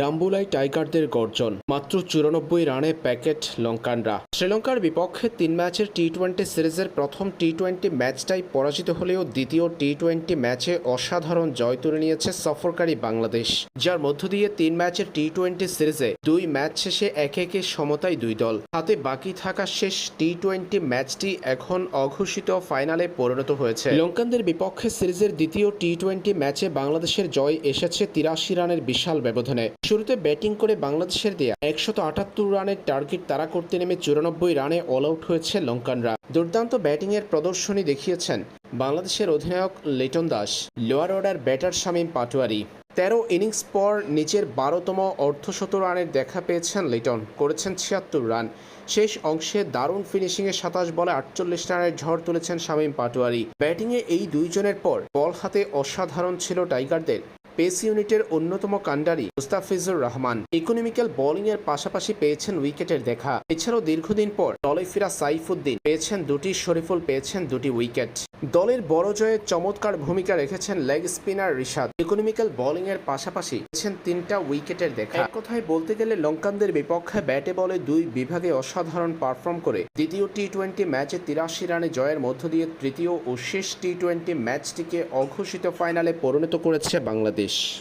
ডাম্বুলাই টাইগারদের গর্জন। মাত্র চুরানব্বই রানে প্যাকেট লঙ্কানরা। শ্রীলঙ্কার বিপক্ষে তিন ম্যাচের টি টোয়েন্টি সিরিজের প্রথম টি টোয়েন্টি ম্যাচটাই পরাজিত হলেও দ্বিতীয় টি টোয়েন্টি ম্যাচে অসাধারণ জয় তুলে নিয়েছে সফরকারী বাংলাদেশ। যার মধ্য দিয়ে তিন ম্যাচের টি টোয়েন্টি সিরিজে দুই ম্যাচ শেষে একে একে সমতায় দুই দল। হাতে বাকি থাকা শেষ টি টোয়েন্টি ম্যাচটি এখন অঘোষিত ফাইনালে পরিণত হয়েছে। লঙ্কানদের বিপক্ষে সিরিজের দ্বিতীয় টি টোয়েন্টি ম্যাচে বাংলাদেশের জয় এসেছে তিরাশি রানের বিশাল ব্যবধানে। শুরুতে ব্যাটিং করে বাংলাদেশের দেয়া একশত আটাত্তর রানের টার্গেট তারা করতে নেমে চুরানব্বই রানে অল আউট হয়েছে লঙ্কানরা। দুর্দান্ত ব্যাটিংয়ের প্রদর্শনী দেখিয়েছেন বাংলাদেশের অধিনায়ক Liton Das lower order batter Shamim Patwari. তেরো ইনিংস পর নিচের বারোতম অর্ধশত রানের দেখা পেয়েছেন লিটন, করেছেন ছিয়াত্তর রান। শেষ অংশে দারুণ ফিনিশিংয়ে সাতাশ বলে আটচল্লিশ রানের ঝড় তুলেছেন শামীম পাটোয়ারি। ব্যাটিংয়ে এই দুইজনের পর বল হাতে অসাধারণ ছিল টাইগারদের। পেস ইউনিটের অন্যতম কাণ্ডারি মুস্তাফিজুর রহমান ইকোনমিক্যাল বোলিংয়ের পাশাপাশি পেয়েছেন উইকেটের দেখা। এছাড়াও দীর্ঘদিন পর দলে ফিরা সাইফুদ্দিন পেয়েছেন দুটি, শরীফুল পেয়েছেন দুটি উইকেট। দলের বড় জয়ে চমৎকার ভূমিকা রেখেছেন লেগ স্পিনার রিশাদ। ইকোনমিক্যাল বোলিংয়ের পাশাপাশি তিনটা উইকেটের দেখা। এক কথায় বলতে গেলে লঙ্কানদের বিপক্ষে ব্যাটে বলে দুই বিভাগে অসাধারণ পারফর্ম করে। দ্বিতীয় টি টোয়েন্টি ম্যাচে তিরাশি রানে জয়ের মধ্য দিয়ে তৃতীয় ও শেষ টি টোয়েন্টি ম্যাচটিকে অঘোষিত ফাইনালে পরিণত করেছে বাংলাদেশ।